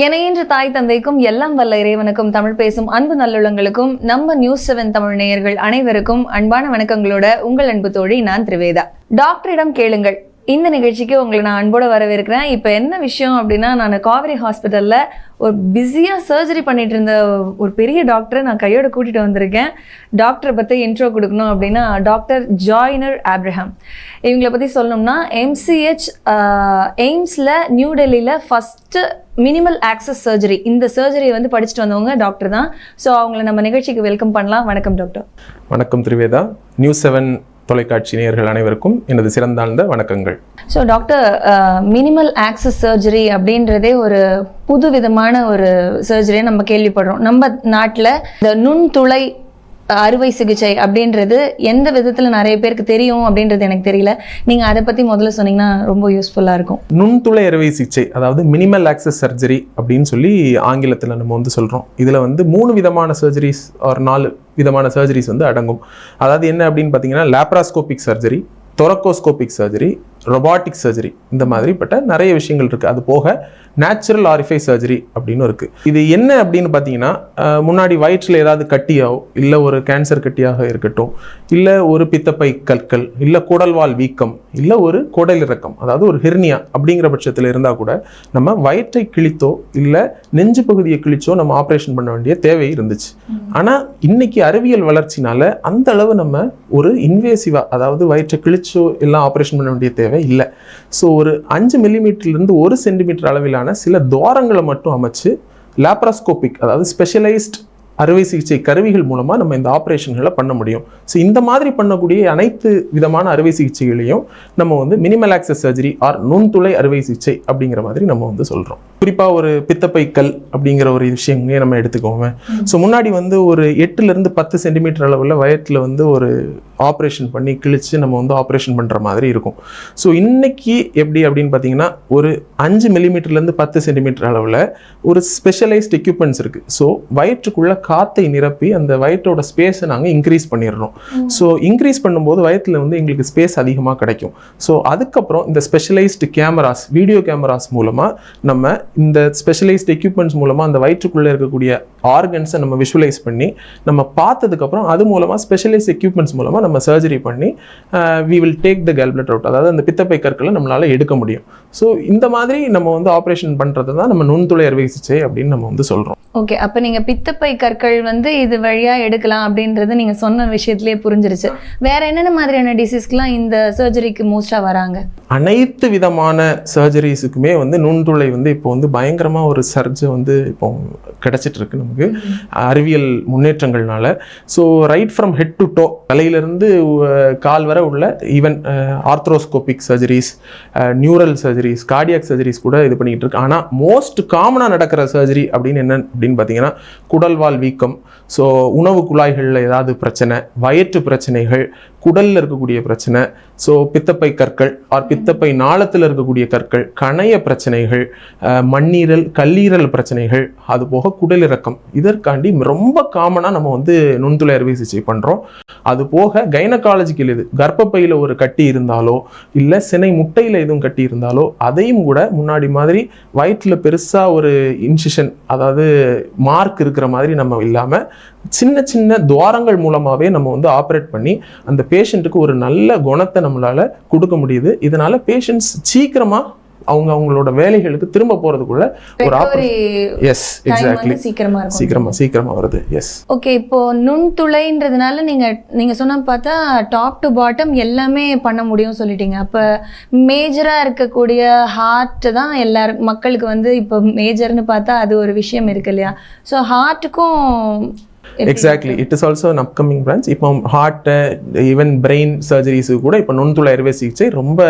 இணையின்ற தாய் தந்தைக்கும் எல்லாம் வல்ல இறைவனுக்கும் தமிழ் பேசும் அன்பு நல்லுள்ளங்களுக்கும் நம்ம நியூஸ் செவன் தமிழ் நேயர்கள் அனைவருக்கும் அன்பான வணக்கங்களோட உங்கள் அன்பு தோழி நான் திரிவேதா. டாக்டரிடம் கேளுங்கள். இந்த நிகழ்ச்சிக்கு உங்களை நான் அன்போடு வரவேற்கிறேன். இப்போ என்ன விஷயம் அப்படின்னா நான் காவேரி ஹாஸ்பிட்டலில் ஒரு பிஸியாக சர்ஜரி பண்ணிட்டு இருந்த ஒரு பெரிய டாக்டரை நான் கையோடு கூட்டிகிட்டு வந்திருக்கேன். டாக்டரை பற்றி இன்ட்ரோ கொடுக்கணும் அப்படின்னா டாக்டர் ஜாயினர் ஆப்ரஹாம். இவங்களை பற்றி சொல்லணும்னா எம்சிஹெச் எய்ம்ஸில் நியூ டெல்லியில் ஃபஸ்ட்டு மினிமல் ஆக்சஸ் சர்ஜரி இந்த சர்ஜரியை வந்து படிச்சுட்டு வந்தவங்க டாக்டர் தான். ஸோ அவங்கள நம்ம நிகழ்ச்சிக்கு வெல்கம் பண்ணலாம். வணக்கம் டாக்டர் வணக்கம் திரிவேதா. நியூஸ் செவன் தொலைக்காட்சி நேயர்கள் அனைவருக்கும் எனது சிறந்தாழ்ந்த வணக்கங்கள். So doctor minimal access surgery அப்படின்றதே ஒரு புது விதமான ஒரு சர்ஜரியை நம்ம கேள்விப்படுறோம். நம்ம நாட்டில் இந்த நுண்துளை அறுவை சிகிச்சை அப்படின்றது எந்த விதத்தில் நிறைய பேருக்கு தெரியும் அப்படின்றது எனக்கு தெரியல. நீங்கள் அதை பற்றி முதல்ல சொன்னீங்கன்னா ரொம்ப யூஸ்ஃபுல்லாக இருக்கும். நுண்துளை அறுவை சிகிச்சை அதாவது மினிமல் ஆக்சஸ் சர்ஜரி அப்படின்னு சொல்லி ஆங்கிலத்தில் நம்ம வந்து சொல்கிறோம் இதில் வந்து மூணு விதமான சர்ஜரிஸ் ஒரு நாலு விதமான சர்ஜரிஸ் வந்து அடங்கும். அதாவது என்ன அப்படின்னு பார்த்தீங்கன்னா laparoscopic surgery thoracoscopic surgery robotic surgery இந்த மாதிரிப்பட்ட நிறைய விஷயங்கள் இருக்குது அது போக நேச்சுரல் ஆரிஃபை சர்ஜரி அப்படின்னு இருக்குது இது என்ன அப்படின்னு பார்த்தீங்கன்னா முன்னாடி வயிற்றில் ஏதாவது கட்டியாவோ இல்லை ஒரு கேன்சர் கட்டியாக இருக்கட்டும் இல்லை ஒரு பித்தப்பை கற்கள் இல்லை குடல்வால் வீக்கம் இல்லை ஒரு குடல் இறக்கம் அதாவது ஒரு ஹெர்னியா அப்படிங்கிற பட்சத்தில் இருந்தால் கூட நம்ம வயிற்றை கிழித்தோ இல்லை நெஞ்சு பகுதியை கிழிச்சோ நம்ம ஆப்ரேஷன் பண்ண வேண்டிய தேவை இருந்துச்சு. ஆனால் இன்னைக்கு அறிவியல் வளர்ச்சினால அந்த அளவு நம்ம ஒரு இன்வேசிவா அதாவது வயிற்றை கிழிச்சோ எல்லாம் ஆப்ரேஷன் பண்ண வேண்டிய தேவை இல்லை. ஸோ ஒரு அஞ்சு மில்லிமீட்டர்லேருந்து ஒரு சென்டிமீட்டர் அளவிலான சில துவாரங்களை மட்டும் அமைச்சு லேப்ராஸ்கோபிக் அதாவது ஸ்பெஷலைஸ்ட் அறுவை சிகிச்சை கருவிகள் மூலமாக நம்ம இந்த ஆப்ரேஷன்களை பண்ண முடியும். ஸோ இந்த மாதிரி பண்ணக்கூடிய அனைத்து விதமான அறுவை சிகிச்சைகளையும் நம்ம வந்து மினிமல் ஆக்சஸ் சர்ஜரி ஆர் நுண்துளை அறுவை சிகிச்சை அப்படிங்கிற மாதிரி நம்ம வந்து சொல்கிறோம் குறிப்பாக ஒரு பித்தப்பை கல் அப்படிங்கிற ஒரு விஷயங்களே நம்ம எடுத்துக்கோங்க. ஸோ முன்னாடி வந்து ஒரு எட்டுலேருந்து பத்து சென்டிமீட்டர் அளவில் வயத்தில் வந்து ஒரு ஆப்ரேஷன் பண்ணி கிழிச்சு நம்ம வந்து ஆப்ரேஷன் பண்ணுற மாதிரி இருக்கும். ஸோ இன்னைக்கு எப்படி அப்படின்னு பார்த்தீங்கன்னா ஒரு அஞ்சு மில்லிமீட்டர்லேருந்து பத்து சென்டிமீட்டர் அளவில் ஒரு ஸ்பெஷலைஸ்ட் எக்யூப்மெண்ட்ஸ் இருக்குது ஸோ வயிற்றுக்குள்ள காற்றை நிரப்பி அந்த வயிற்றோட ஸ்பேஸை நாங்கள் இன்க்ரீஸ் பண்ணிடுறோம் ஸோ இன்க்ரீஸ் பண்ணும்போது வயிற்றில் வந்து எங்களுக்கு ஸ்பேஸ் அதிகமாக கிடைக்கும். ஸோ அதுக்கப்புறம் இந்த ஸ்பெஷலைஸ்டு கேமராஸ் வீடியோ கேமராஸ் மூலமாக நம்ம இந்த ஸ்பெஷலைஸ்ட் எக்யூப்மெண்ட்ஸ் மூலமாக அந்த வயிற்றுக்குள்ளே இருக்கக்கூடிய ஆர்கன்ஸை நம்ம விஷுவலைஸ் பண்ணி நம்ம பார்த்ததுக்கப்புறம் அது மூலமாக ஸ்பெஷலைஸ்ட் எக்யூப்மெண்ட்ஸ் மூலமாக நம்ம சர்ஜரி பண்ணி we will take the gallbladder out அதாவது அந்த பித்தப்பை கற்களை நம்மளால் எடுக்க முடியும். ஸோ இந்த மாதிரி நம்ம வந்து ஆப்ரேஷன் பண்ணுறது தான் நம்ம நுண்துளை அறுவை சிகிச்சை அப்படின்னு நம்ம வந்து சொல்கிறோம் ஓகே அப்போ நீங்கள் பித்தப்பை கற்கள் வந்து இது வழியாக எடுக்கலாம் அப்படின்றது நீங்கள் சொன்ன விஷயத்திலேயே புரிஞ்சிருச்சு. வேற என்னென்ன மாதிரியான டிசீஸ்க்குலாம் இந்த சர்ஜரிக்கு மோஸ்ட்டாக வராங்க? அனைத்து விதமான சர்ஜரிஸுக்குமே வந்து நுண்துளை வந்து இப்போ வந்து பயங்கரமாக ஒரு சர்ஜை வந்து இப்போ கிடச்சிட்ருக்கு நமக்கு. அறிவியல் முன்னேற்றங்கள்னால. So right from head to toe தலையிலிருந்து கால் வரை உள்ள even arthroscopic surgeries neural surgeries cardiac surgeries கூட இது பண்ணிகிட்டு இருக்கு ஆனால் மோஸ்ட் காமனாக நடக்கிற சர்ஜரி அப்படின்னு என்ன அப்படின்னு பார்த்தீங்கன்னா குடல்வால் வீக்கம். ஸோ உணவு குழாய்களில் ஏதாவது பிரச்சனை வயிற்று பிரச்சனைகள் குடலில் இருக்கக்கூடிய பிரச்சனை ஸோ பித்தப்பை கற்கள் ஆர் பித்தப்பை நாளத்தில் இருக்கக்கூடிய கற்கள் கணைய பிரச்சனைகள் மண்ணீரல் கல்லீரல் பிரச்சனைகள் அது போக குடலிறக்கம் இதற்காண்டி ரொம்ப காமனாக நம்ம வந்து நுண்துளை அறுவை சிகிச்சை பண்ணுறோம் அது போக கைனகாலஜிக்கல் இது கர்ப்பப்பையில் ஒரு கட்டி இருந்தாலோ இல்லை சினை முட்டையில் எதுவும் கட்டி இருந்தாலோ அதையும் கூட முன்னாடி மாதிரி வயிற்றில் பெருசாக ஒரு இன்சிஷன் அதாவது மார்க் இருக்கிற மாதிரி நம்ம இல்லாமல் சின்ன சின்ன துவாரங்கள் மூலமாகவே நம்ம வந்து ஆப்ரேட் பண்ணி அந்த பேஷண்ட்டுக்கு ஒரு நல்ல குணத்தை நம்மளால கொடுக்க முடியுது. இதனால பேஷண்ட்ஸ் சீக்கிரமா அவங்க அவங்களோட வேலைகளுக்கு திரும்ப போறதுக்குள்ள ஒரு எஸ் எக்ஸாக்ட்லி சீக்கிரமா சீக்கிரமா சீக்கிரமா வருது. எஸ் ஓகே இப்போ நுண்துளைன்றதுனால நீங்க நீங்க சொன்ன பார்த்தா டாப் டு பாட்டம் எல்லாமே பண்ண முடியும் சொல்லிட்டீங்க. அப்ப மேஜரா இருக்கக்கூடிய ஹார்ட் தான் எல்லாரும் மக்களுக்கு வந்து இப்போ மேஜர்னு பார்த்தா அது ஒரு விஷயம் இருக்கு இல்லையா? So ஹார்ட்டுக்கும் exactly it is also an upcoming branch இப்போ ஹார்ட்டு ஈவன் பிரெயின் சர்ஜரிஸுக்கு கூட இப்போ நுண்துளை அறுவை சிகிச்சை ரொம்ப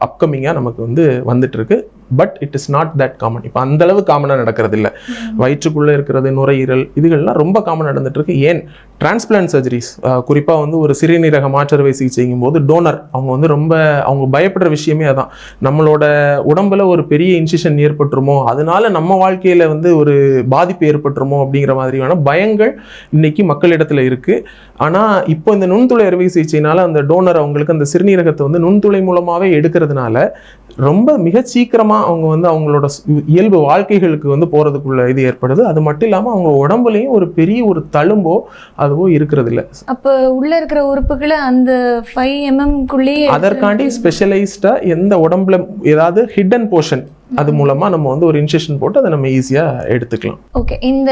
அப்கமிங்காக நமக்கு வந்து வந்துட்டு இருக்கு. But it is not that common இப்போ அந்த அளவு காமனாக நடக்கிறது இல்லை வயிற்றுக்குள்ளே இருக்கிறது நுரையீரல் இதுகள்லாம் ரொம்ப காமன் நடந்துட்டு இருக்கு ஏன்? டிரான்ஸ்பிளான்ட் சர்ஜரிஸ் குறிப்பாக வந்து ஒரு சிறுநீரக மாற்றறுவை சிகிச்சைங்கும் போது டோனர் அவங்க வந்து ரொம்ப அவங்க பயப்படுற விஷயமே அதான். நம்மளோட உடம்புல ஒரு பெரிய இன்சிஷன் ஏற்பட்டுருமோ அதனால நம்ம வாழ்க்கையில வந்து ஒரு பாதிப்பு ஏற்பட்டுருமோ அப்படிங்கிற மாதிரியான பயங்கள் இன்னைக்கு மக்களிடத்துல இருக்கு. ஆனா இப்போ இந்த நுண்துளை அறுவை சிகிச்சைனால அந்த டோனர் அவங்களுக்கு அந்த சிறுநீரகத்தை வந்து நுண்துளை மூலமாவே எடுக்கிறதுனால ரொம்ப மிக சீக்கிரமா அவங்க வந்து அவங்களோட இயல்பு வாழ்க்கைகளுக்கு வந்து போகிறதுக்குள்ள இது ஏற்படுது. அது மட்டும் இல்லாமல் அவங்க உடம்புலையும் ஒரு பெரிய ஒரு தழும்போ அதுவோ இருக்கிறது இல்லை அப்ப உள்ள இருக்கிற உறுப்புகளை அந்த ஃபைவ் எம்எம்குள்ளேயே அதற்காண்டி ஸ்பெஷலைஸ்டாக எந்த உடம்புல ஏதாவது ஹிடன் போர்ஷன் அது மூலமாக நம்ம வந்து ஒரு இன்ஜெக்ஷன் போட்டு அதை நம்ம ஈஸியாக எடுத்துக்கலாம். ஓகே இந்த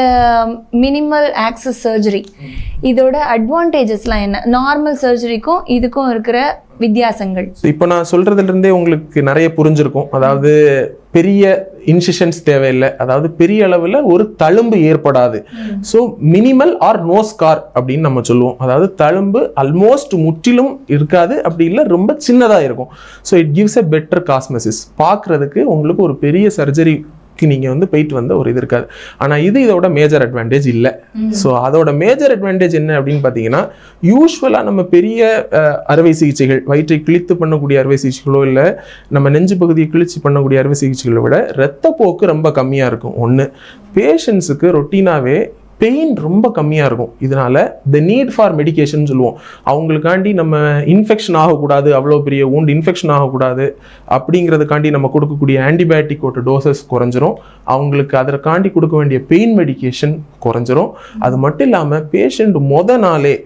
மினிமல் ஆக்சஸ் சர்ஜரி இதோட அட்வான்டேஜஸ்லாம் என்ன? நார்மல் சர்ஜரிக்கும் இதுக்கும் இருக்கிற வித்தியாசங்கள். இப்போ நான் சொல்றதுல இருந்தே உங்களுக்கு நிறைய புரிஞ்சிருக்கும். அதாவது பெரிய இன்சிஷன்ஸ் தேவையில்லை. அதாவது பெரிய அளவில் ஒரு தழும்பு ஏற்படாது. So minimal or no scar அப்படின்னு நம்ம சொல்லுவோம். அதாவது தழும்பு ஆல்மோஸ்ட் முற்றிலும் இருக்காது. அப்படி இல்லை ரொம்ப சின்னதாக இருக்கும். So it gives a better cosmesis பார்க்குறதுக்கு உங்களுக்கு ஒரு பெரிய சர்ஜரி நீங்கள் வந்து போயிட்டு வந்த ஒரு இது இருக்காது. ஆனால் இது இதோட மேஜர் அட்வான்டேஜ் இல்லை. ஸோ அதோட மேஜர் அட்வான்டேஜ் என்ன அப்படின்னு பார்த்தீங்கன்னா யூஸ்வலாக நம்ம பெரிய அறுவை சிகிச்சைகள் வயிற்றை கிழித்து பண்ணக்கூடிய அறுவை சிகிச்சைகளோ இல்லை நம்ம நெஞ்சு பகுதியை கிழிச்சு பண்ணக்கூடிய அறுவை சிகிச்சைகளை விட இரத்தப்போக்கு ரொம்ப கம்மியாக இருக்கும். ஒன்று பேஷண்ட்ஸுக்கு ரொட்டீனாகவே பெயின் ரொம்ப கம்மியாக இருக்கும். இதனால் த நீட் ஃபார் மெடிகேஷன் சொல்லுவோம். அவங்களுக்காண்டி நம்ம இன்ஃபெக்ஷன் ஆகக்கூடாது அவ்வளோ பெரிய ஊண்டு இன்ஃபெக்ஷன் ஆகக்கூடாது அப்படிங்கிறதுக்காண்டி நம்ம கொடுக்கக்கூடிய ஆன்டிபயோட்டிக்கோட டோசஸ் குறைஞ்சிரும். அவங்களுக்கு அதற்காண்டி கொடுக்க வேண்டிய பெயின் மெடிகேஷன் குறைஞ்சிரும். அது மட்டும் இல்லாமல் பேஷண்ட் மொத நாளே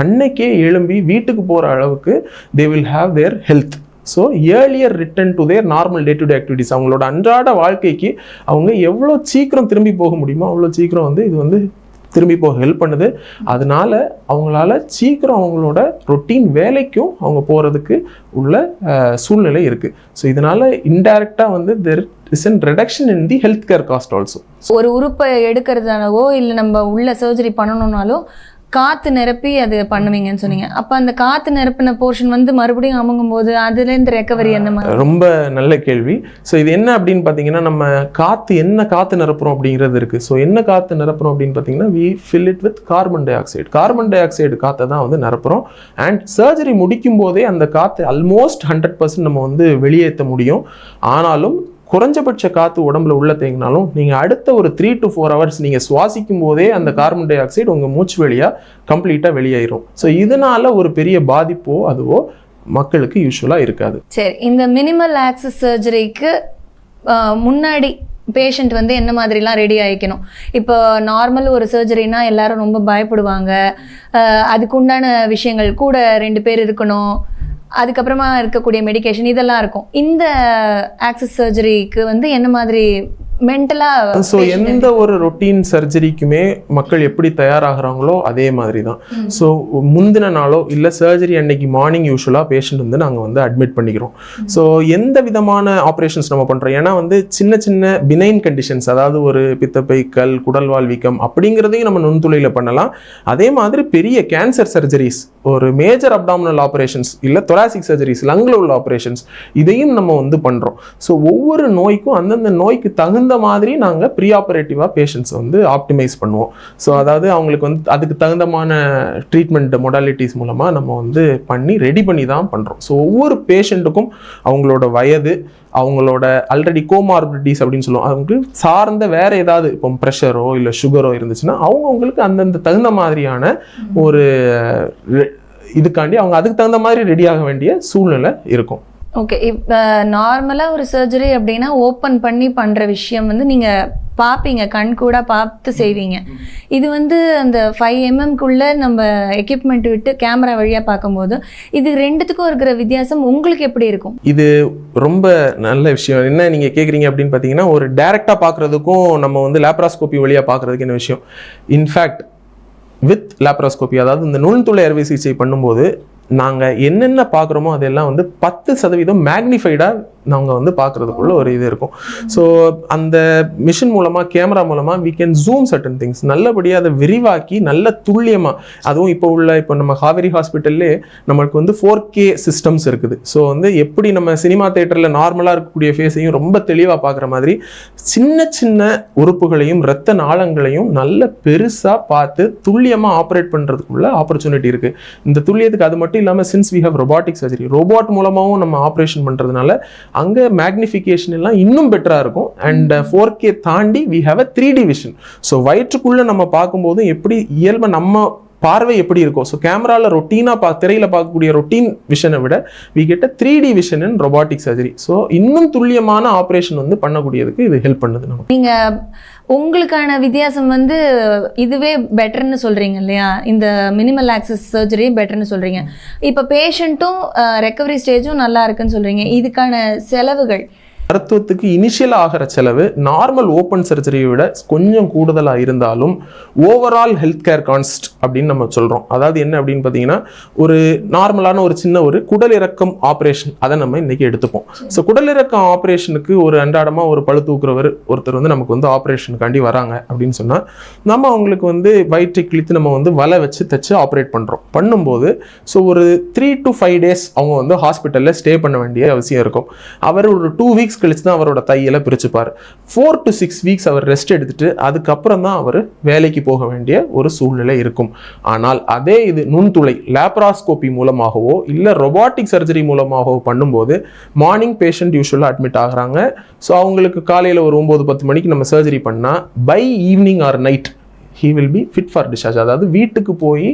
அன்னைக்கே எழும்பி வீட்டுக்கு போகிற அளவுக்கு they will have their health so earlier return to their normal day to day activities அவங்களோட அன்றாட வாழ்க்கைக்கு அவங்க எவ்வளோ சீக்கிரம் திரும்பி போக முடியுமோ அவ்வளோ சீக்கிரம் வந்து இது வந்து திரும்பி போக ஹெல்ப் பண்ணுது. அதனால அவங்களால சீக்கிரம் அவங்களோட ரொட்டீன் வேலைக்கும் அவங்க போகிறதுக்கு உள்ள சூழ்நிலை இருக்குது ஸோ இதனால இன்டைரக்டாக வந்து there is an reduction in the health care cost also ஒரு உறுப்பை எடுக்கிறதாலவோ இல்லை நம்ம உள்ள சர்ஜரி பண்ணணும்னாலும் காத்து நிரப்பி அது பண்ணுவீங்கன்னு சொன்னீங்க. அப்ப அந்த காத்து நிரப்பின போர்ஷன் வந்து மறுபடியும் அமுங்கும் போது அதுல இருந்து ரெக்கவரி அந்த மாதிரி ரொம்ப நல்ல கேள்வி. ஸோ இது என்ன அப்படின்னு பார்த்தீங்கன்னா நம்ம காற்று என்ன காற்று நிரப்புறோம் அப்படிங்கிறது இருக்குது ஸோ என்ன காற்று நிரப்புறோம் அப்படின்னு பார்த்தீங்கன்னா we fill it with carbon dioxide carbon dioxide காற்றை தான் வந்து நிரப்புறோம். அண்ட் சர்ஜரி முடிக்கும் போதே அந்த காற்று ஆல்மோஸ்ட் ஹண்ட்ரட் பர்சன்ட் நம்ம வந்து வெளியேற்ற முடியும். ஆனாலும் குறைஞ்சபட்ச காற்று உடம்புல உள்ள தேங்கினாலும் நீங்கள் அடுத்த ஒரு த்ரீ டு ஃபோர் ஹவர்ஸ் நீங்கள் சுவாசிக்கும் போதே அந்த கார்பன் டை ஆக்சைடு உங்கள் மூச்சு வழியாக கம்ப்ளீட்டாக வெளியேறும் ஸோ இதனால ஒரு பெரிய பாதிப்போ அதுவோ மக்களுக்கு யூஸ்வலாக இருக்காது. சரி இந்த மினிமல் ஆக்சஸ் சர்ஜரிக்கு முன்னாடி பேஷண்ட் வந்து என்ன மாதிரிலாம் ரெடி ஆகிக்கணும் இப்போ நார்மல் ஒரு சர்ஜரினா எல்லாரும் ரொம்ப பயப்படுவாங்க. அதுக்குண்டான விஷயங்கள் கூட ரெண்டு பேர் இருக்கணும். அதுக்கப்புறமா இருக்கக்கூடிய மெடிகேஷன் இதெல்லாம் இருக்கும். இந்த ஆக்சஸ் சர்ஜரிக்கு வந்து என்ன மாதிரி மென்டலாக ஸோ எந்த ஒரு ரொட்டீன் சர்ஜரிக்குமே மக்கள் எப்படி தயாராகிறாங்களோ அதே மாதிரி தான். ஸோ முந்தின நாளோ இல்லை சர்ஜரி அன்னைக்கு மார்னிங் யூஸ்வலாக பேஷண்ட் வந்து நாங்கள் வந்து அட்மிட் பண்ணிக்கிறோம். ஸோ எந்த விதமான ஆப்ரேஷன்ஸ் நம்ம பண்ணுறோம் ஏன்னா வந்து சின்ன சின்ன பினைன் கண்டிஷன்ஸ் அதாவது ஒரு பித்தப்பை கல் குடல்வால் வீக்கம் அப்படிங்கிறதையும் நம்ம நுண்துளையில் பண்ணலாம். அதே மாதிரி பெரிய கேன்சர் சர்ஜரிஸ் ஒரு மேஜர் அப்டாமினல் ஆப்ரேஷன்ஸ் இல்லை தொராசிக் சர்ஜரிஸ் லங்கில் உள்ள ஆப்ரேஷன்ஸ் இதையும் நம்ம வந்து பண்ணுறோம் ஸோ ஒவ்வொரு நோய்க்கும் அந்தந்த நோய்க்கு தகுந்த மாதிரி நாங்கள் ப்ரீ ஆப்ரேட்டிவாக பேஷண்ட்ஸ் வந்து ஆப்டிமைஸ் பண்ணுவோம். ஸோ அதாவது அவங்களுக்கு வந்து அதுக்கு தகுந்தமான ட்ரீட்மெண்ட் மொடாலிட்டிஸ் மூலமாக நம்ம வந்து பண்ணி ரெடி பண்ணி தான் பண்ணுறோம் ஸோ ஒவ்வொரு பேஷண்ட்டுக்கும் அவங்களோட வயது அவங்களோட ஆல்ரெடி கோமார்பிலிட்டிஸ் அப்படின்னு சொல்லுவோம். அவங்களுக்கு சார்ந்த வேற ஏதாவது இப்போ ப்ரெஷரோ இல்லை சுகரோ இருந்துச்சுன்னா அவங்கவுங்களுக்கு அந்தந்த தகுந்த மாதிரியான ஒரு இதுக்காண்டி அவங்க அதுக்கு தகுந்த மாதிரி ரெடி ஆக வேண்டிய சூழ்நிலை இருக்கும். ஓகே இப்போ நார்மலாக ஒரு சர்ஜரி அப்படின்னா ஓப்பன் பண்ணி பண்ணுற விஷயம் வந்து நீங்கள் பார்ப்பீங்க கண் கூட பார்த்து செய்வீங்க. இது வந்து அந்த ஃபைவ் எம்எம்குள்ளே நம்ம எக்யூப்மெண்ட் விட்டு கேமரா வழியாக பார்க்கும்போது இது ரெண்டுத்துக்கும் இருக்கிற வித்தியாசம் உங்களுக்கு எப்படி இருக்கும்? இது ரொம்ப நல்ல விஷயம். என்ன நீங்கள் கேட்குறீங்க அப்படின்னு பார்த்தீங்கன்னா ஒரு டேரெக்டாக பார்க்குறதுக்கும் நம்ம வந்து லேப்ராஸ்கோப்பி வழியாக பார்க்குறதுக்கு என்ன விஷயம்? இன்ஃபேக்ட் வித் லேப்ராஸ்கோப்பி அதாவது இந்த நுண்துளை அறுவை சிகிச்சை பண்ணும்போது நாங்கள் என்னென்ன பார்க்குறோமோ அதெல்லாம் வந்து பத்து சதவீதம் மேக்னிஃபைடாக நாங்கள் வந்து பார்க்குறதுக்குள்ள ஒரு இது இருக்கும். ஸோ அந்த மிஷின் மூலமாக கேமரா மூலமாக we can zoom certain things நல்லபடியாக அதை விரிவாக்கி நல்ல துல்லியமாக அதுவும் இப்போ உள்ள இப்போ நம்ம காவேரி ஹாஸ்பிட்டல்லே நம்மளுக்கு வந்து ஃபோர் கே சிஸ்டம்ஸ் இருக்குது. ஸோ வந்து எப்படி நம்ம சினிமா தேட்டரில் நார்மலாக இருக்கக்கூடிய ஃபேஸையும் ரொம்ப தெளிவாக பார்க்குற மாதிரி சின்ன சின்ன உறுப்புகளையும் ரத்த நாளங்களையும் நல்ல பெருசாக பார்த்து துல்லியமாக ஆப்ரேட் பண்ணுறதுக்குள்ள ஆப்பர்ச்சுனிட்டி இருக்குது இந்த துல்லியத்துக்கு அது மட்டும் இல்லாமல் since we have robotic surgery robot மூலமாகவும் நம்ம ஆப்ரேஷன் பண்ணுறதுனால அங்கே மேக்னிஃபிகேஷன் எல்லாம் இன்னும் பெட்டராக இருக்கும். அண்ட் ஃபோர் கே தாண்டி we have a three D vision so வயிற்றுக்குள்ளே நம்ம பார்க்கும்போதும் எப்படி இயல்பை நம்ம பார்வை எப்படி இருக்கும்? ஸோ கேமராவில் ரொட்டீனாக பா திரையில் பார்க்கக்கூடிய ரொட்டீன் விஷனை விட we get three D vision in robotic surgery so இன்னும் துல்லியமான ஆப்ரேஷன் வந்து பண்ணக்கூடியதுக்கு இது ஹெல்ப் பண்ணுது நமக்கு. நீங்கள் உங்களுக்கான வித்தியாசம் வந்து இதுவே பெட்டர்னு சொல்கிறீங்க இல்லையா? இந்த மினிமல் ஆக்சஸ் சர்ஜரி பெட்டர்னு சொல்கிறீங்க இப்போ பேஷண்ட்டும் ரெக்கவரி ஸ்டேஜும் நல்லா இருக்குன்னு சொல்கிறீங்க இதுக்கான செலவுகள் மருத்துவத்துக்கு இனிஷியல் ஆகிற செலவு நார்மல் ஓப்பன் சர்ஜரியை விட கொஞ்சம் கூடுதலாக இருந்தாலும் ஓவரால் ஹெல்த் கேர் கான்ஸ்ட் அப்படின்னு நம்ம சொல்கிறோம் அதாவது என்ன அப்படின்னு பார்த்தீங்கன்னா ஒரு நார்மலான ஒரு சின்ன ஒரு குடலிறக்கம் ஆப்ரேஷன் அதை நம்ம இன்றைக்கி எடுத்துப்போம். ஸோ குடலிறக்கம் ஆப்ரேஷனுக்கு ஒரு அன்றாடமாக ஒரு பழு தூக்குறவர் ஒருத்தர் வந்து நமக்கு வந்து ஆப்ரேஷனுக்காண்டி வராங்க அப்படின்னு சொன்னால் நம்ம அவங்களுக்கு வந்து வயிற்றை கிழித்து நம்ம வந்து வலை வச்சு தைச்சு ஆப்ரேட் பண்ணுறோம் பண்ணும்போது ஸோ ஒரு த்ரீ டு ஃபைவ் டேஸ் அவங்க வந்து ஹாஸ்பிட்டலில் ஸ்டே பண்ண வேண்டிய அவசியம் இருக்கும். அவர் ஒரு டூ வீக்ஸ் கழிச்சு தான் அவரோட தையெல்லாம் பிரிச்சுப்பார். ஃபோர் டு சிக்ஸ் வீக்ஸ் அவர் ரெஸ்ட் எடுத்துட்டு அதுக்கப்புறம் தான் அவர் வேலைக்கு போக வேண்டிய ஒரு சூழ்நிலை இருக்கும். ஆனால் அதே இது நுண்துளை லேப்ராஸ்கோபி மூலமாகவோ இல்லை ரொபாட்டிக் சர்ஜரி மூலமாகவோ பண்ணும்போது மார்னிங் பேஷண்ட் யூஸ்வலாக அட்மிட் ஆகிறாங்க. ஸோ அவங்களுக்கு காலையில் ஒரு ஒம்பது பத்து மணிக்கு நம்ம சர்ஜரி பண்ணால் by evening or night he will be fit for discharge அதாவது வீட்டுக்கு போய்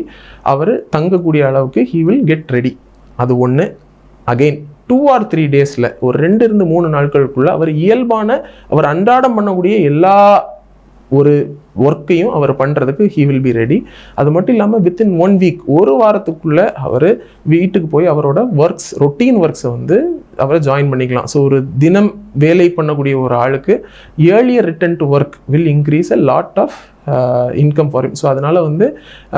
அவர் தங்கக்கூடிய அளவுக்கு ஹீ வில் கெட் ரெடி அது ஒன்று அகெயின் டூ ஆர் த்ரீ டேஸில் ஒரு ரெண்டு இருந்து மூணு நாட்களுக்குள்ள அவர் இயல்பான அவர் அன்றாடம் பண்ணக்கூடிய எல்லா ஒரு ஒர்க்கையும் அவர் பண்ணுறதுக்கு ஹீ வில் பி ரெடி அது மட்டும் இல்லாமல் வித்தின் ஒன் வீக் ஒரு வாரத்துக்குள்ளே அவர் வீட்டுக்கு போய் அவரோட ஒர்க்ஸ் ரொட்டீன் ஒர்க்ஸை வந்து அவரை ஜாயின் பண்ணிக்கலாம். ஸோ ஒரு தினம் வேலை பண்ணக்கூடிய ஒரு ஆளுக்கு earlier return to work will increase a lot of income for so அதனால் வந்து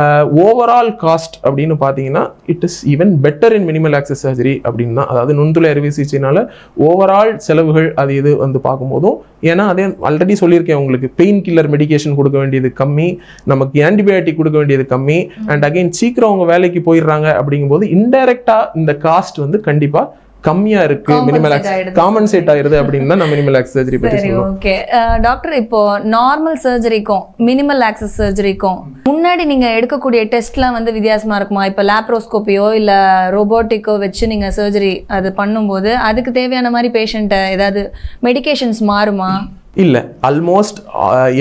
uh, ஓவரால் காஸ்ட் அப்படின்னு பார்த்தீங்கன்னா it is even better in minimal access surgery அப்படின்னு தான். அதாவது நுண்துளை அறுவை சிகிச்சைனால ஓவரால் செலவுகள் அது இது வந்து பார்க்கும்போதும் ஏன்னா அதே ஆல்ரெடி சொல்லியிருக்கேன் உங்களுக்கு பெயின் கில்லர் மெடிகேஷன் கொடுக்க வேண்டியது கம்மி நமக்கு ஆன்டிபயோட்டிக் கொடுக்க வேண்டியது கம்மி அண்ட் அகைன் சீக்கிரம் அவங்க வேலைக்கு போயிடுறாங்க அப்படிங்கும்போது இன்டைரக்டாக இந்த காஸ்ட் வந்து கண்டிப்பாக கம்மியா இருக்கு மினிமல். காமன்சேட் ஆயிருது அப்படின்னு தான் மினிமல் ஆக்ஸ் சர்ஜரி சரி சொல்லுவோம் ஓகே டாக்டர் இப்போ நார்மல் சர்ஜரிக்கும் மினிமல் ஆக்சஸ் சர்ஜரிக்கும் முன்னாடி நீங்க எடுக்கக்கூடிய டெஸ்ட்லாம் வந்து வித்தியாசமா இருக்குமா? இப்போ லேப்ரோஸ்கோப்பியோ இல்ல ரோபோட்டிக்கோ வச்சு நீங்க சர்ஜரி அது பண்ணும்போது அதுக்கு தேவையான மாதிரி பேஷண்ட்டை ஏதாவது மெடிகேஷன்ஸ் மாறுமா? இல்லை ஆல்மோஸ்ட்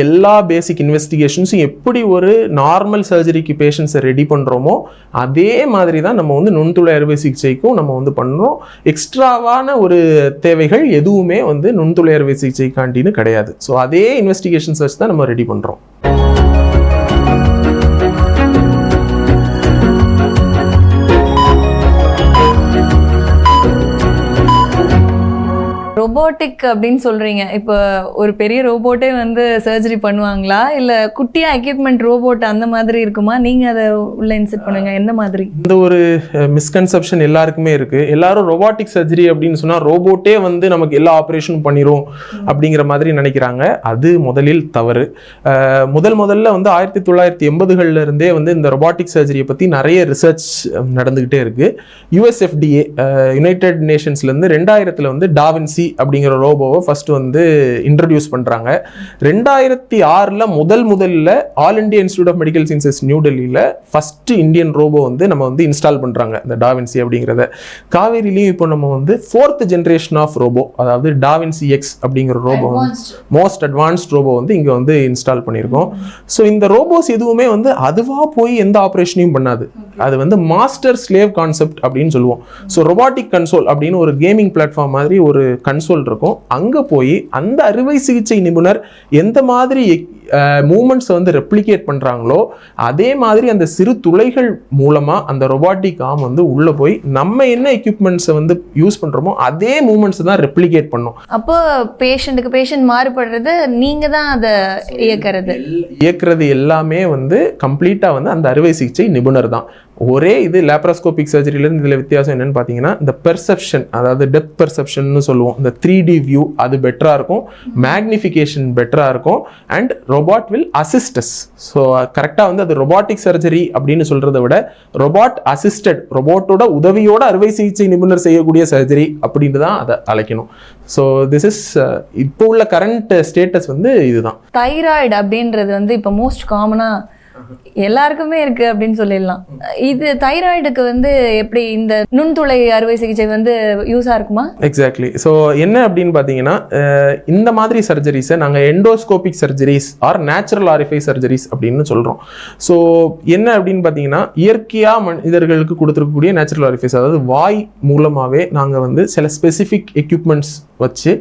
எல்லா பேசிக் இன்வெஸ்டிகேஷன்ஸும் எப்படி ஒரு நார்மல் சர்ஜரிக்கு பேஷண்ட்ஸை ரெடி பண்ணுறோமோ அதே மாதிரி தான் நம்ம வந்து நுண்துளை அறுவை சிகிச்சைக்கும் நம்ம வந்து பண்ணுறோம். எக்ஸ்ட்ராவான ஒரு தேவைகள் எதுவுமே வந்து நுண்துளை அறுவை சிகிச்சைக்காண்டின்னு கிடையாது. ஸோ அதே இன்வெஸ்டிகேஷன்ஸ் வச்சு தான் நம்ம ரெடி பண்ணுறோம் ரோபோட்டிக் அப்படின்னு சொல்றீங்க. இப்போ ஒரு பெரிய ரோபோட்டே வந்து சர்ஜரி பண்ணுவாங்களா? இல்ல குட்டியா எக்யூப்மெண்ட் ரோபோட் அந்த மாதிரி இருக்குமா? நீங்க அதை உள்ள இன்செர்ட் பண்ணுங்க. எந்த மாதிரி? இந்த ஒரு மிஸ்கன்செப்ஷன் எல்லாருக்குமே இருக்கு. எல்லாரும் ரொபாட்டிக் சர்ஜரி அப்படின்னு சொன்னா ரோபோட்டே வந்து நமக்கு எல்லா ஆப்ரேஷனும் பண்ணிரும் அப்படிங்கிற மாதிரி நினைக்கிறாங்க. அது முதலில் தவறு. முதல் முதல்ல வந்து ஆயிரத்தி தொள்ளாயிரத்தி எண்பதுகள்ல இருந்தே வந்து இந்த ரொபாட்டிக் சர்ஜரியை பத்தி நிறைய ரிசர்ச் நடந்துகிட்டே இருக்கு. யுஎஸ்எஃப்டிஏ யுனைடெட் நேஷன்ஸ்ல இருந்து ரெண்டாயிரத்துல வந்து டாவின்சி அப்படிங்கிற ரோபோவை ஃபர்ஸ்ட் வந்து இன்ட்ரடியூஸ் பண்றாங்க. ரெண்டாயிரத்தி ஆறுல முதல் முதல்ல All India Institute of Medical Sciences New டெல்லியில ஃபர்ஸ்ட் இந்தியன் ரோபோ வந்து நம்ம வந்து இன்ஸ்டால் பண்றாங்க இந்த டாவின்சி அப்படிங்கிறத. காவேரிலையும் இப்போ நம்ம வந்து ஃபோர்த் ஜென்ரேஷன் ஆஃப் ரோபோ அதாவது டாவின்சி எக்ஸ் அப்படிங்கிற ரோபோ வந்து மோஸ்ட் அட்வான்ஸ்ட் ரோபோ வந்து இங்கே வந்து இன்ஸ்டால் பண்ணியிருக்கோம். ஸோ இந்த ரோபோஸ் எதுவுமே வந்து அதுவாக போய் எந்த ஆப்ரேஷனையும் பண்ணாது. அது வந்து மாஸ்டர் ஸ்லேவ் கான்செப்ட் அப்படின்னு சொல்லுவோம். ஸோ ரொபாட்டிக் கன்சோல் அப்படின்னு ஒரு கேமிங் பிளாட்ஃபார்ம் மாதிரி ஒரு கன்சோல் இருக்கும். அங்கே போய் அந்த அறுவை சிகிச்சை நிபுணர் எந்த மாதிரி மூமெண்ட்ஸை வந்து ரெப்ளிகேட் பண்ணுறாங்களோ அதே மாதிரி அந்த சிறு துளைகள் மூலமாக அந்த ரொபாட்டிக் ஆம் வந்து உள்ளே போய் நம்ம என்ன எக்யூப்மெண்ட்ஸை வந்து யூஸ் பண்ணுறோமோ அதே மூமெண்ட்ஸை தான் ரெப்ளிகேட் பண்ணும். அப்போ பேஷண்ட்டுக்கு பேஷண்ட் மாறுபடுறது நீங்க தான் அதை இயக்கிறது. இயக்குறது எல்லாமே வந்து கம்ப்ளீட்டாக வந்து அந்த அறுவை சிகிச்சை நிபுணர் தான். ஒரே இது லேப்ராஸ்கோபிக் சர்ஜரியிலேருந்து இதில் வித்தியாசம் என்னென்னு பார்த்தீங்கன்னா இந்த பெர்செப்ஷன் அதாவது டெப்த் பெர்செப்ஷன்னு சொல்லுவோம். இந்த த்ரீ டி வியூ அது பெட்டராக இருக்கும். மேக்னிஃபிகேஷன் பெட்டராக இருக்கும். And robot will assists so கரெக்டாக வந்து அது ரொபாட்டிக் சர்ஜரி அப்படின்னு சொல்கிறத விட ரொபாட் அசிஸ்டட் ரொபோட்டோட உதவியோட அறுவை சிகிச்சை நிபுணர் செய்யக்கூடிய சர்ஜரி அப்படின்னு தான் அதை அழைக்கணும். ஸோ திஸ் இஸ் இப்போ உள்ள கரண்ட் ஸ்டேட்டஸ் வந்து இதுதான். தைராய்டு அப்படின்றது வந்து இப்போ மோஸ்ட் காமனாக எல்லாருக்குமே இருக்கு அப்படின்னு சொல்லிடலாம். இது தைராய்டுக்கு வந்து எப்படி இந்த நுண்துளை அறுவை சிகிச்சை வந்து யூஸா இருக்குமா? எக்ஸாக்ட்லி ஸோ என்ன அப்படின்னு பார்த்தீங்கன்னா இந்த மாதிரி சர்ஜரிஸை நாங்கள் endoscopic surgeries or natural orifice surgeries அப்படின்னு சொல்கிறோம் ஸோ என்ன அப்படின்னு பார்த்தீங்கன்னா இயற்கையாக மனிதர்களுக்கு கொடுத்துருக்கக்கூடிய நேச்சுரல் ஆரிஃபைஸ் அதாவது வாய் மூலமாகவே நாங்கள் வந்து சில ஸ்பெசிஃபிக் எக்யூப்மெண்ட்ஸ் வச்சு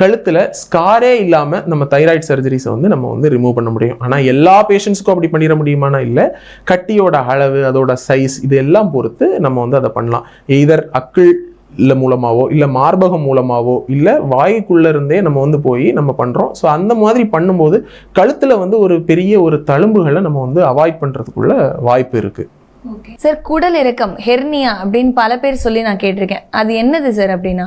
கழுத்தில் ஸ்காரே இல்லாமல் நம்ம தைராய்டு சர்ஜரிஸை வந்து நம்ம வந்து ரிமூவ் பண்ண முடியும். ஆனால் எல்லா பேஷண்ட்ஸ்க்கும் அப்படி பண்ணிட முடியுமானா இல்லை கட்டியோட அளவு அதோட சைஸ் இது எல்லாம் பொறுத்து நம்ம வந்து அதை பண்ணலாம். எய்தர் அக்கிள் இல்லை மூலமாகவோ இல்லை மார்பகம் மூலமாகவோ இல்லை வாய்க்குள்ளே இருந்தே நம்ம வந்து போய் நம்ம பண்ணுறோம் ஸோ அந்த மாதிரி பண்ணும்போது கழுத்தில் வந்து ஒரு பெரிய ஒரு தழும்புகளை நம்ம வந்து அவாய்ட் பண்ணுறதுக்குள்ள வாய்ப்பு இருக்குது சார் குடல் இறக்கம் ஹெர்னியா அப்படின்னு பல பேர் சொல்லி நான் கேட்டிருக்கேன். அது என்னது சார் அப்படின்னா?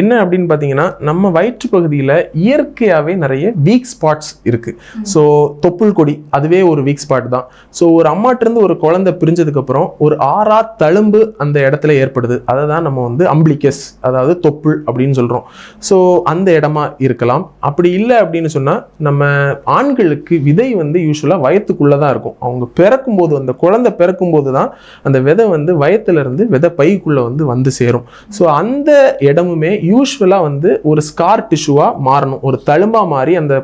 என்ன அப்படின்னு பார்த்தீங்கன்னா நம்ம வயிற்று பகுதியில் இயற்கையாகவே நிறைய வீக் ஸ்பாட்ஸ் இருக்குது ஸோ தொப்புள் கொடி அதுவே ஒரு வீக் ஸ்பாட் தான். ஸோ ஒரு அம்மாட்டிருந்து ஒரு குழந்தை பிரிஞ்சதுக்கப்புறம் ஒரு ஆறா தழும்பு அந்த இடத்துல ஏற்படுது. அதை தான் நம்ம வந்து அம்பிளிக்கஸ் அதாவது தொப்புள் அப்படின்னு சொல்கிறோம் ஸோ அந்த இடமா இருக்கலாம். அப்படி இல்லை அப்படின்னு சொன்னால் நம்ம ஆண்களுக்கு விதை வந்து யூஸ்வலாக வயத்துக்குள்ளே தான் இருக்கும். அவங்க பிறக்கும்போது அந்த குழந்தை பிறக்கும்போது தான் அந்த விதை வந்து வயத்துல இருந்து விதை பைக்குள்ளே வந்து வந்து சேரும். ஸோ அந்த இடமுமே யூஸ்வலாக வந்து ஒரு ஸ்கார் டிஷ்யூவாக மாறணும். ஒரு தழும்பாக மாறி அந்த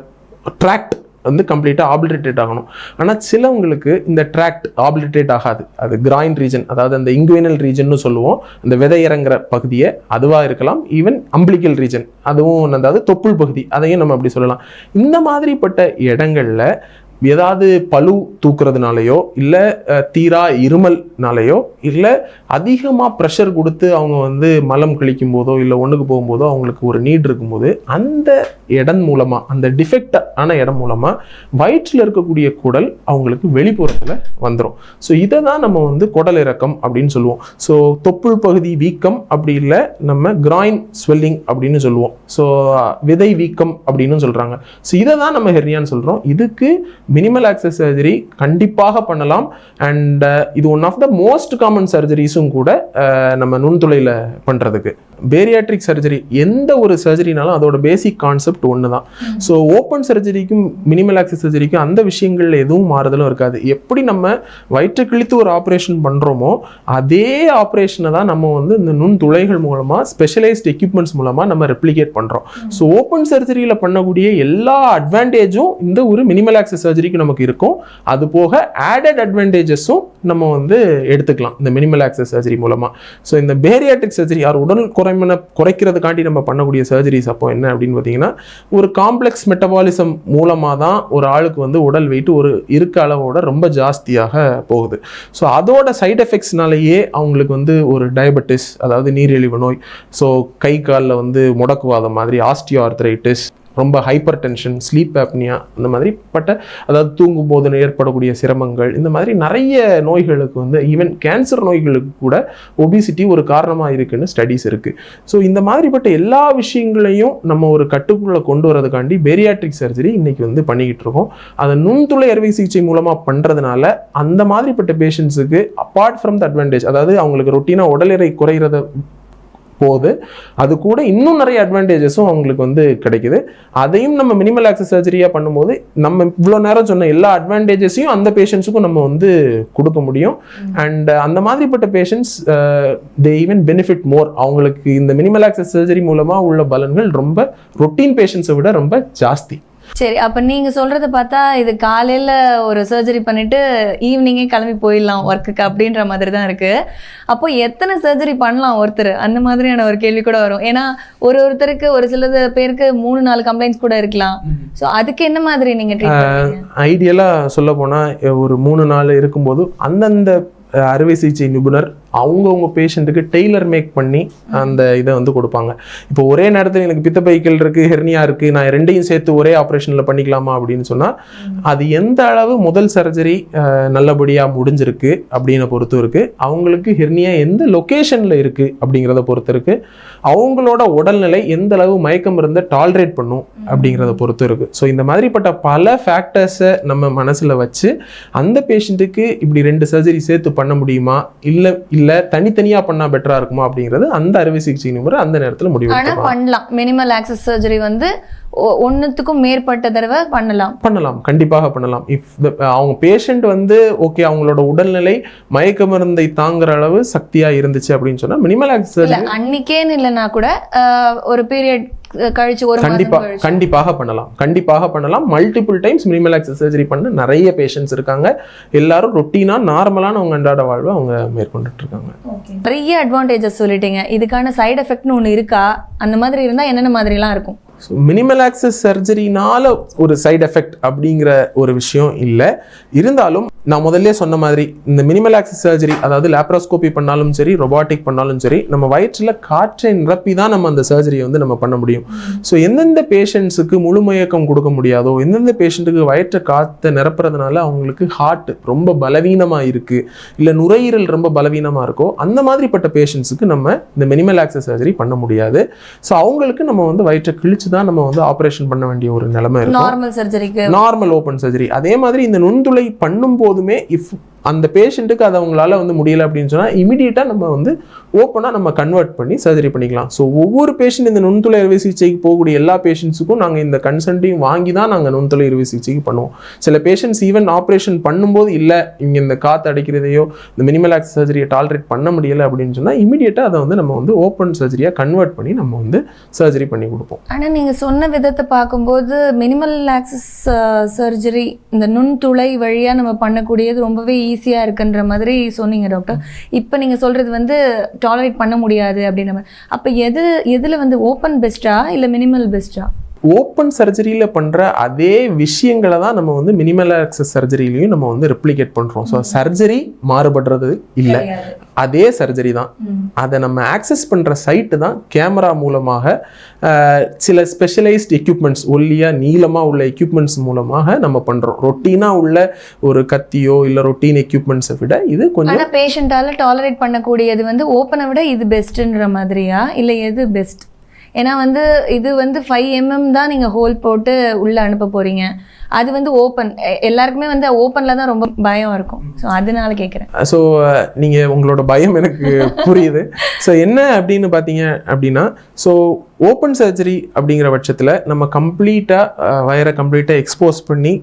ட்ராக்ட் வந்து கம்ப்ளீட்டாக ஆப்ளிட்டேட் ஆகணும். ஆனால் சிலவங்களுக்கு இந்த ட்ராக்ட் ஆப்லிட்டேட் ஆகாது. அது கிராயின் ரீஜன் அதாவது அந்த இங்குவினல் ரீஜன்னு சொல்லுவோம். அந்த விதை இறங்குற பகுதியை அதுவாக இருக்கலாம். ஈவன் அம்பிளிக்கல் ரீஜன் அதுவும் அதாவது தொப்புள் பகுதி அதையும் நம்ம அப்படி சொல்லலாம். இந்த மாதிரிப்பட்ட இடங்களில் ஏதாவது பளு தூக்குறதுனாலையோ இல்லை தீரா இருமல்னாலையோ இல்லை அதிகமாக ப்ரெஷர் கொடுத்து அவங்க வந்து மலம் கழிக்கும் போதோ இல்லை ஒன்றுக்கு போகும்போதோ அவங்களுக்கு ஒரு நீட் இருக்கும்போது அந்த இடம் மூலமாக அந்த டிஃபெக்டான இடம் மூலமாக வயிற்றில் இருக்கக்கூடிய குடல் அவங்களுக்கு வெளிப்புறத்தில் வந்துடும் ஸோ இதை தான் நம்ம வந்து குடல் இறக்கம் அப்படின்னு சொல்லுவோம். ஸோ தொப்புள் பகுதி வீக்கம் அப்படி இல்லை நம்ம கிராயின் ஸ்வெல்லிங் அப்படின்னு சொல்லுவோம். ஸோ விதை வீக்கம் அப்படின்னு சொல்கிறாங்க ஸோ இதை தான் நம்ம ஹெர்னியான்னு சொல்கிறோம் இதுக்கு மினிமல் ஆக்சஸ் சர்ஜரி கண்டிப்பாக பண்ணலாம். அண்ட் uh, இது one of the most common சர்ஜரிஸும் கூட uh, நம்ம நுண்துளையில் பண்ணுறதுக்கு பேரியாட்ரிக் சர்ஜரி எந்த ஒரு சர்ஜரினாலும் அதோட பேசிக் கான்செப்ட் ஒன்று தான் ஸோ ஓப்பன் சர்ஜரிக்கும் மினிமல் ஆக்சஸ் சர்ஜரிக்கும் அந்த விஷயங்கள்ல எதுவும் மாறுதலும் இருக்காது. எப்படி நம்ம வயிற்று கிழித்து ஒரு ஆப்ரேஷன் பண்ணுறோமோ அதே ஆப்ரேஷனை தான் நம்ம வந்து இந்த நுண்துளைகள் மூலமாக ஸ்பெஷலைஸ்ட் எக்யூப்மெண்ட்ஸ் மூலமாக நம்ம ரெப்ளிகேட் பண்ணுறோம் ஸோ ஓப்பன் சர்ஜரியில் பண்ணக்கூடிய எல்லா அட்வான்டேஜும் இந்த ஒரு மினிமல் ஆக்சஸ் சர்ஜரிக்கு நமக்கு இருக்கும். அது போக ஆடட் அட்வான்டேஜஸும் நம்ம வந்து எடுத்துக்கலாம். இந்த மினிமல் ஆக்சஸ் சர்ஜரி மூலமாக ஸோ இந்த பேரியாட்ரிக் சர்ஜரி யார் உடல் குறைமன குறைக்கிறதுக்காண்டி நம்ம பண்ணக்கூடிய சர்ஜரிஸ் அப்போ என்ன அப்படின்னு பார்த்தீங்கன்னா ஒரு காம்ப்ளெக்ஸ் மெட்டபாலிசம் மூலமாக தான் ஒரு ஆளுக்கு வந்து உடல் வெயிட் ஒரு இருக்க அளவோட ரொம்ப ஜாஸ்தியாக போகுது. ஸோ அதோட சைடு எஃபெக்ட்ஸ்னாலேயே அவங்களுக்கு வந்து ஒரு டயபெட்டிஸ் அதாவது நீரிழிவு நோய் ஸோ கை காலில் வந்து முடக்குவாத மாதிரி ஆஸ்டியோ ஆர்த்ரைட்டிஸ் ரொம்ப ஹைப்பர் டென்ஷன் ஸ்லீப் ஆப்னியா இந்த மாதிரி பட்ட அதாவது தூங்கும் போது ஏற்படக்கூடிய சிரமங்கள் இந்த மாதிரி நிறைய நோய்களுக்கு வந்து ஈவன் கேன்சர் நோய்களுக்கு கூட ஒபிசிட்டி ஒரு காரணமாக இருக்குன்னு ஸ்டடீஸ் இருக்குது ஸோ இந்த மாதிரிப்பட்ட எல்லா விஷயங்களையும் நம்ம ஒரு கட்டுக்குள்ளே கொண்டு வரதுக்காண்டி பெரியாட்ரிக் சர்ஜரி இன்னைக்கு வந்து பண்ணிக்கிட்டு இருக்கோம். அதை நுண்துளை அறுவை சிகிச்சை மூலமாக பண்ணுறதுனால அந்த மாதிரிப்பட்ட பேஷண்ட்ஸுக்கு அப்பார்ட் ஃப்ரம் த அட்வான்டேஜ் அதாவது அவங்களுக்கு ரொட்டீனாக உடல் எடை குறைகிறத போது அது கூட இன்னும் நிறைய அட்வான்டேஜஸும் அவங்களுக்கு வந்து கிடைக்குது. அதையும் நம்ம மினிமல் ஆக்சஸ் சர்ஜரியாக பண்ணும்போது நம்ம இவ்வளோ நேரம் சொன்ன எல்லா அட்வான்டேஜஸையும் அந்த பேஷண்ட்ஸுக்கும் நம்ம வந்து கொடுக்க முடியும். அண்ட் அந்த மாதிரிப்பட்ட patients they even benefit more அவங்களுக்கு இந்த மினிமல் ஆக்சஸ் சர்ஜரி மூலமாக உள்ள பலன்கள் ரொம்ப ரொட்டீன் பேஷண்ட்ஸை விட ரொம்ப ஜாஸ்தி. சரி அப்ப நீங்க சொல்றத பார்த்தா இது காலையில ஒரு சர்ஜரி பண்ணிட்டு ஈவினிங்கே கிளம்பி போயிடலாம் ஒர்க்குக்கு அப்படின்ற மாதிரி தான் இருக்கு. அப்போ எத்தனை சர்ஜரி பண்ணலாம் ஒருத்தர்? அந்த மாதிரியான ஒரு கேள்வி கூட வரும். ஏன்னா ஒரு ஒருத்தருக்கு ஒரு சில பேருக்கு மூணு நாலு கம்ப்ளைண்ட்ஸ் கூட இருக்கலாம். ஸோ அதுக்கு என்ன மாதிரி நீங்க ட்ரீட் பண்ணுவீங்க? ஐடியலாக சொல்ல போனால் ஒரு மூணு நாள் இருக்கும்போது அந்தந்த அறுவை சிகிச்சை நிபுணர் அவங்கவுங்க பேஷண்ட்டுக்கு டெய்லர் மேக் பண்ணி அந்த இதை வந்து கொடுப்பாங்க. இப்போ ஒரே நேரத்தில் எனக்கு பித்த பைக்கல் இருக்குது ஹெர்னியா இருக்குது நான் ரெண்டையும் சேர்த்து ஒரே ஆப்ரேஷனில் பண்ணிக்கலாமா அப்படின்னு சொன்னால் அது எந்த அளவு முதல் சர்ஜரி நல்லபடியாக முடிஞ்சிருக்கு அப்படின்னு பொறுத்து இருக்குது அவங்களுக்கு ஹெர்னியா எந்த லொக்கேஷனில் இருக்குது அப்படிங்கிறத பொறுத்து இருக்குது அவங்களோட உடல்நிலை எந்த அளவு மயக்கம் இருந்த டாலரேட் பண்ணும் அப்படிங்கிறத பொறுத்து இருக்குது ஸோ இந்த மாதிரிப்பட்ட பல ஃபேக்டர்ஸை நம்ம மனசில் வச்சு அந்த பேஷண்ட்டுக்கு இப்படி ரெண்டு சர்ஜரி சேர்த்து பண்ண முடியுமா? இல்லை இல்லை இல்ல தனித்தனியா பண்ணா பெட்டரா இருக்குமா அப்படிங்கிறது அந்த அறுவை சிகிச்சை நிபுணர் அந்த நேரத்துல முடிவு ஆனா எடுப்பாங்க. பண்ணலாம். மினிமல் ஆக்சஸ் சர்ஜரி வந்து ஒ- ஒண்ணுத்துக்கும் மேற்பட்ட தடவை பண்ணலாம். பண்ணலாம். கண்டிப்பாக பண்ணலாம். இஃப் அவங்க பேஷண்ட் வந்து ஓகே அவங்களோட உடல்நிலை மயக்க மருந்தை தாங்குற அளவு சக்தியா இருந்துச்சு அப்படின்னு சொன்னா மினிமல் ஆக்சஸ் அன்னைக்கேன்னு இல்லைன்னா கூட ஒரு பீரியட் கழிச்சு ஒரு மாதம் கண்டிப்பா கழிச்சு. கண்டிப்பாக பண்ணலாம். கண்டிப்பாக பண்ணலாம். Multiple times minimal access surgery பண்ண நிறைய பேஷண்ட்ஸ் இருக்காங்க. எல்லாரும் ரொட்டீனா நார்மலான அவங்க அன்றாட வாழ்வை அவங்க மேற்கொண்டுட்டு இருக்காங்க நிறைய அட்வான்டேஜஸ் சொல்லிட்டீங்க. இதுக்கான சைடு எஃபெக்ட்னு ஒண்ணு இருக்கா? அந்த மாதிரி இருந்தா என்னென்ன மாதிரிலாம் இருக்கும்? ஸோ மினிமல் ஆக்சஸ் சர்ஜரினால ஒரு சைடு எஃபெக்ட் அப்படிங்கிற ஒரு விஷயம் இல்லை. இருந்தாலும் நான் முதல்ல சொன்ன மாதிரி இந்த மினிமல் ஆக்சஸ் சர்ஜரி அதாவது லேப்ரோஸ்கோபி பண்ணாலும் சரி ரொபாட்டிக் பண்ணாலும் சரி நம்ம வயிற்றில் காற்றை நிரப்பி தான் நம்ம அந்த சர்ஜரியை வந்து நம்ம பண்ண முடியும். ஸோ எந்தெந்த பேஷண்ட்ஸுக்கு முழுமயக்கம் கொடுக்க முடியாதோ எந்தெந்த பேஷண்ட்டுக்கு வயிற்றை காற்றை நிரப்புறதுனால அவங்களுக்கு ஹார்ட் ரொம்ப பலவீனமாக இருக்குது இல்லை நுரையீரல் ரொம்ப பலவீனமாக இருக்கோ அந்த மாதிரிப்பட்ட பேஷண்ட்ஸுக்கு நம்ம இந்த மினிமல் ஆக்சஸ் சர்ஜரி பண்ண முடியாது. ஸோ அவங்களுக்கு நம்ம வந்து வயிற்றை கிழிச்சு தான் நம்ம வந்து ஆப்ரேஷன் பண்ண வேண்டிய ஒரு நிலைமை இருக்கும். நார்மல் சர்ஜரிக்கு நார்மல் ஓப்பன் சர்ஜரி அதே மாதிரி இந்த நுண்துளை பண்ணும் போதுமே இஃப் அந்த பேஷண்ட்டுக்கு அதை அவங்களால வந்து முடியலை அப்படின்னு சொன்னால் இமிடியேட்டாக நம்ம வந்து ஓப்பனாக நம்ம கன்வெர்ட் பண்ணி சர்ஜரி பண்ணிக்கலாம். ஸோ ஒவ்வொரு பேஷண்ட் இந்த நுண்துளை அறுவை சிகிச்சைக்கு போகக்கூடிய எல்லா பேஷண்ட்ஸுக்கும் நாங்கள் இந்த கன்சல்ட்டையும் வாங்கி தான் நாங்கள் நுண்துளை அறுவை சிகிச்சைக்கு பண்ணுவோம். சில பேஷண்ட்ஸ் ஈவன் ஆப்ரேஷன் பண்ணும்போது இல்லை இங்கே இந்த காற்று அடிக்கிறதையோ இந்த மினிமல் ஆக்ஸ் சர்ஜரியை டாலரேட் பண்ண முடியலை அப்படின்னு சொன்னால் இமிடியேட்டாக அதை வந்து நம்ம வந்து ஓப்பன் சர்ஜரியாக கன்வெர்ட் பண்ணி நம்ம வந்து சர்ஜரி பண்ணி கொடுப்போம். ஆனால் நீங்கள் சொன்ன விதத்தை பார்க்கும்போது மினிமல் ஆக்சஸ் சர்ஜரி இந்த நுண்துளை வழியாக நம்ம பண்ணக்கூடியது ரொம்பவே ஈஸியாக இருக்குன்ற மாதிரி சொன்னீங்க டாக்டர் இப்போ நீங்கள் சொல்றது வந்து டாலரேட் பண்ண முடியாது அப்படின்ற மாதிரி. அப்போ எது எதில் வந்து ஓப்பன் பெஸ்ட்டா இல்லை மினிமல் பெஸ்ட்டா ஓப்பன் சர்ஜரியில் பண்ணுற அதே விஷயங்களை தான் நம்ம வந்து மினிமல் ஆக்சஸ் சர்ஜரிலையும் நம்ம வந்து ரெப்ளிகேட் பண்ணுறோம் ஸோ சர்ஜரி மாறுபடுறது இல்லை. அதே சர்ஜரி தான். அதை நம்ம ஆக்சஸ் பண்ணுற சைட்டு தான் கேமரா மூலமாக சில ஸ்பெஷலைஸ்ட் எக்யூப்மெண்ட்ஸ் ஒல்லியாக நீளமாக உள்ள எக்யூப்மெண்ட்ஸ் மூலமாக நம்ம பண்ணுறோம் ரொட்டீனாக உள்ள ஒரு கத்தியோ இல்லை ரொட்டீன் எக்யூப்மெண்ட்ஸை விட இது கொஞ்சம் ஆனா பேஷண்டால டாலரேட் பண்ணக்கூடியது வந்து ஓப்பனை விட இது பெஸ்ட்ன்ற மாதிரியா? இல்ல எது பெஸ்ட் ஏன்னா வந்து இது வந்து ஃபைவ் எம்எம் தான் நீங்கள் ஹோல் போட்டு உள்ள அனுப்ப போறீங்க. அது வந்து ஓப்பன் எல்லாருக்குமே வந்து ஓப்பனில் தான் ரொம்ப பயம் இருக்கும். ஸோ அதனால கேட்குறேன் ஸோ நீங்கள் உங்களோட பயம் எனக்கு புரியுது. ஸோ என்ன அப்படின்னு பார்த்தீங்க அப்படின்னா ஸோ ஓப்பன் சர்ஜரி அப்படிங்கிற பட்சத்தில் நம்ம கம்ப்ளீட்டாக வயரை கம்ப்ளீட்டாக எக்ஸ்போஸ் பண்ணி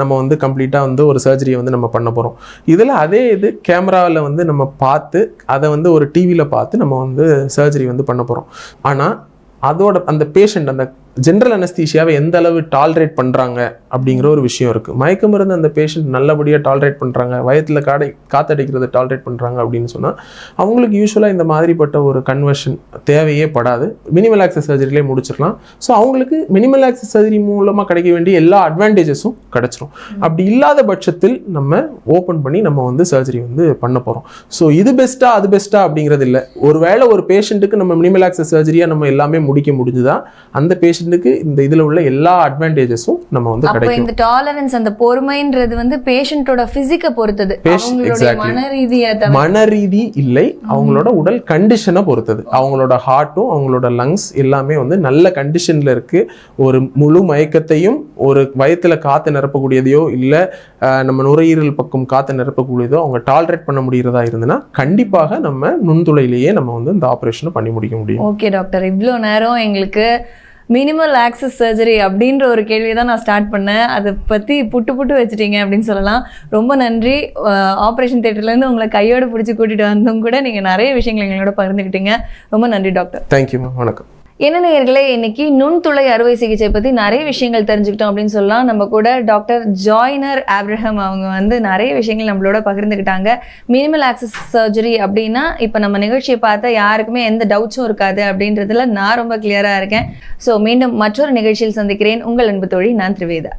நம்ம வந்து கம்ப்ளீட்டாக வந்து ஒரு சர்ஜரியை வந்து நம்ம பண்ண போகிறோம் இதில் அதே இது கேமராவில் வந்து நம்ம பார்த்து அதை வந்து ஒரு டிவியில் பார்த்து நம்ம வந்து சர்ஜரி வந்து பண்ண போகிறோம் ஆனால் அதோட அந்த பேஷண்ட் அந்த ஜென்ரல் அனஸ்தீஷியாவை எந்த அளவு டாலரேட் பண்ணுறாங்க அப்படிங்கிற ஒரு விஷயம் இருக்குது மயக்க மருந்து அந்த பேஷண்ட் நல்லபடியாக டாலரேட் பண்ணுறாங்க வயத்தில் காடை காத்தடிக்கிறத டாலரேட் பண்ணுறாங்க அப்படின்னு சொன்னால் அவங்களுக்கு யூஸ்வலாக இந்த மாதிரிப்பட்ட ஒரு கன்வர்ஷன் தேவையே படாது. மினிமல் ஆக்சஸ் சர்ஜரிலே முடிச்சிடலாம். ஸோ அவங்களுக்கு மினிமல் ஆக்சஸ் சர்ஜரி மூலமாக கிடைக்க வேண்டிய எல்லா அட்வான்டேஜஸும் கிடைச்சிரும். அப்படி இல்லாத பட்சத்தில் நம்ம ஓப்பன் பண்ணி நம்ம வந்து சர்ஜரி வந்து பண்ண போகிறோம் ஸோ இது பெஸ்ட்டாக அது பெஸ்ட்டாக அப்படிங்கிறது இல்லை. ஒருவேளை ஒரு பேஷண்ட்டுக்கு நம்ம மினிமல் ஆக்சஸ் சர்ஜரியாக நம்ம எல்லாமே முடிக்க முடிஞ்சுதான் அந்த பேஷண்ட் பேஷண்ட்டுக்கு இந்த இதில் உள்ள எல்லா அட்வான்டேஜஸும் நம்ம வந்து கிடைக்கும். இந்த டாலரன்ஸ் அந்த பொறுமைன்றது வந்து பேஷண்டோட பிசிக்கை பொறுத்தது. Exactly. மன மனரீதி இல்லை அவங்களோட உடல் கண்டிஷனை பொறுத்தது. அவங்களோட ஹார்ட்டும் அவங்களோட லங்ஸ் எல்லாமே வந்து நல்ல கண்டிஷன்ல இருக்கு. ஒரு முழு மயக்கத்தையும் ஒரு வயத்துல காத்து நிரப்பக்கூடியதையோ இல்லை நம்ம நுரையீரல் பக்கம் காத்து நிரப்பக்கூடியதோ அவங்க டாலரேட் பண்ண முடியறதா இருந்ததுன்னா கண்டிப்பாக நம்ம நுண்துளையிலேயே நம்ம வந்து இந்த ஆப்ரேஷனை பண்ணி முடிக்க முடியும். ஓகே டாக்டர் இவ்வளோ நேரம் எங்களுக்கு மினிமல் ஆக்சஸ் சர்ஜரி அப்படின்ற ஒரு கேள்வியை தான் நான் ஸ்டார்ட் பண்ணேன். அதை பற்றி புட்டு புட்டு வச்சுட்டீங்க அப்படின்னு சொல்லலாம். ரொம்ப நன்றி. ஆப்ரேஷன் தேட்டர்லேருந்து உங்களை கையோடு பிடிச்சி கூட்டிகிட்டு வந்தும் கூட நீங்கள் நிறைய விஷயங்கள் எங்களோட பகிர்ந்துக்கிட்டீங்க. ரொம்ப நன்றி டாக்டர் தேங்க்யூ மேம் வணக்கம். என்ன நேர்களே இன்னைக்கு நுண்துளை அறுவை சிகிச்சை பத்தி நிறைய விஷயங்கள் தெரிஞ்சுக்கிட்டோம் அப்படின்னு சொல்லலாம். நம்ம கூட டாக்டர் ஜாய்னர் ஆப்ரஹாம் அவங்க வந்து நிறைய விஷயங்கள் நம்மளோட பகிர்ந்துக்கிட்டாங்க. மினிமல் ஆக்சஸ் சர்ஜரி அப்படின்னா இப்போ நம்ம நிகழ்ச்சியை பார்த்தா யாருக்குமே எந்த டவுட்ஸும் இருக்காது அப்படின்றதுல நான் ரொம்ப கிளியரா இருக்கேன். ஸோ மீண்டும் மற்றொரு நிகழ்ச்சியில் சந்திக்கிறேன். உங்கள் அன்பு தோழி நான் திரிவேதா.